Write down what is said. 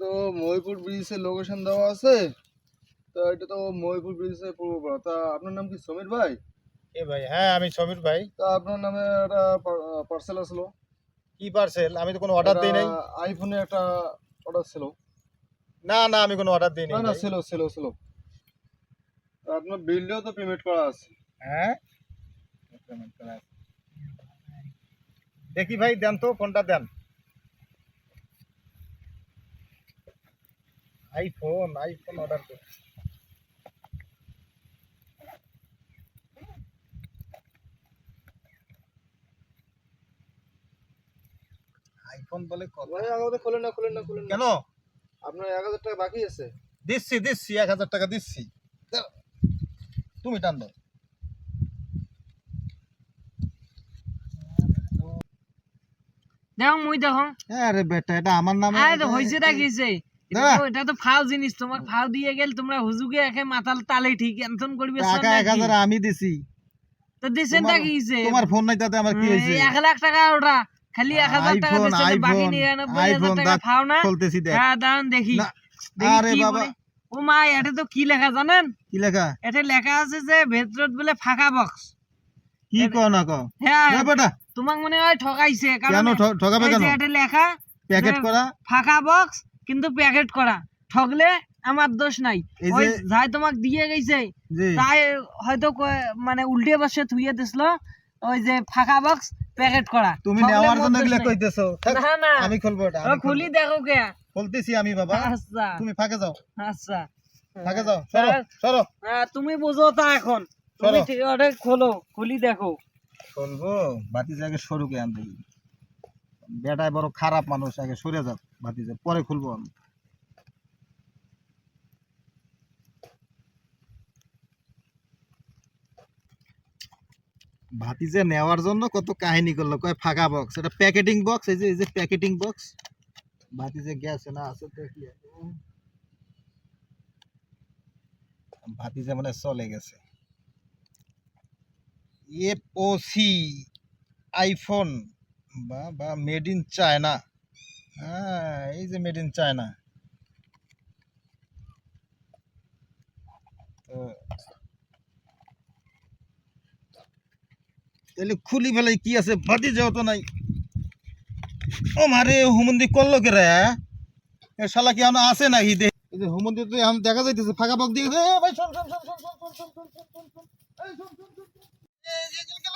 তো মহিপুর ব্রিজের লোকেশন দেওয়া আছে। তো এটা তো মহিপুর ব্রিজের পূর্বপাড়া তা আপনার নাম কি সমীর ভাই? এ ভাই হ্যাঁ আমি সমীর ভাই। তা আপনার নামে একটা পার্সেল আসলো। কি পার্সেল আমি তো কোনো অর্ডার দিই নাই। আইফোনে একটা অর্ডার ছিল। না না আমি কোনো অর্ডার দিই নাই না। ছিল ছিল ছিল। তা আপনার বিলটাও তো পেমেন্ট করা আছে। হ্যাঁ? দেখি ভাই দেন তো ফোনটা দেন। আইফোন আইফোন অর্ডার কর আইফোন বলে কথা ভাই আগে খোলেন না খোলেন না খোলেন কেন? আপনার এক হাজার টাকা বাকি আছে। দিচ্ছি দিচ্ছি এক হাজার টাকা দিচ্ছি। তুমি টান দাও। দেখো মুই দেখো আরে বেটা এটা আমার নামে আরে হয়েছে টা কিছে এটা তো- ফাও জিনিস তোমার ফাও দিয়ে গেল তোমরা হুজুকে একে মাতাল তালে ঠিক এনতন করবে টাকা এক হাজার আমি দিছি। তো দিছেন টা কি হইছে তোমার ফোন নাই তাতে আমার কি হয়েছে? এই লাখ টাকা ওটা খালি এক হাজার টাকা দিছেন বাকি আইফোন, নিরানব্বই হাজার আইফোন, টাকা ফাও না। খুলতেছি দেখ। হ্যাঁ দাঁড়ান দেখি। আরে বাবা। ও মা এটা তো কি লেখা জানেন? কি লেখা? এটা লেখা আছে যে ভেতরত বলে ফাঁকা বক্স কি কও না কও? হ্যাঁ বেটা। তোমাক মনে হয় ঠকাইছে কেন কারণ ঠ- ঠকাবে কেন? এটা লেখা প্যাকেট করা? ফাঁকা বক্স কিন্তু প্যাকেট করা। ঠগলে আমার দোষ নাই। ওই যাই তোমাক দিয়ে গেছে তাই হয়তো কয়ে- মানে উল্টে বসে থুইয়ে দিছিল ওই যে ফাঁকা বক্স প্যাকেট করা। তুমি নেওয়ার জন্য দোষ কইতেছো। না না। আমি খুলবো এটা ও, খুলি দেখো কে। খুলতেছি আমি বাবা। আচ্ছা। তুমি ফাঁকে যাও। আচ্ছা। ফাঁকে যাও। সরো হ্যাঁ। সরো। হ্যাঁ, তুমি বুঝো তা এখন। তুমি ঠিক ওটা খোলো খুলি দেখো। খুলবো। বাতি আগে সরুকে আনতে বেটায় বড় খারাপ মানুষ আগে সরে যাক। ভাতিজা পরে খুলবো আমি। ভাতিজা নেওয়ার জন্য কত কাহিনী করল? কয়, ফাঁকা বক্স এটা প্যাকেটিং বক্স এই যে এই যে প্যাকেটিং বক্স ভাতিজা গেছে না, আছে তো কি? ভাতিজা মানে চলে গেছে। এফওসি আইফোন বা বা মেড ইন চায়না হ্যাঁ এই যে মেড ইন চায়না তাহলে খুলি ফেলাই কি আছে বাতি যাও তো নাই ও মারে হুমন্দি করল কে রে শালা কি এখন আছে নাকি দে হুমন্দি তো এখন দেখা যাইতেছে ফাঁকা বক দিয়ে ভাই শোন শোন শোন শোন শোন শোন শোন শোন শোন শোন শোন শোন শোন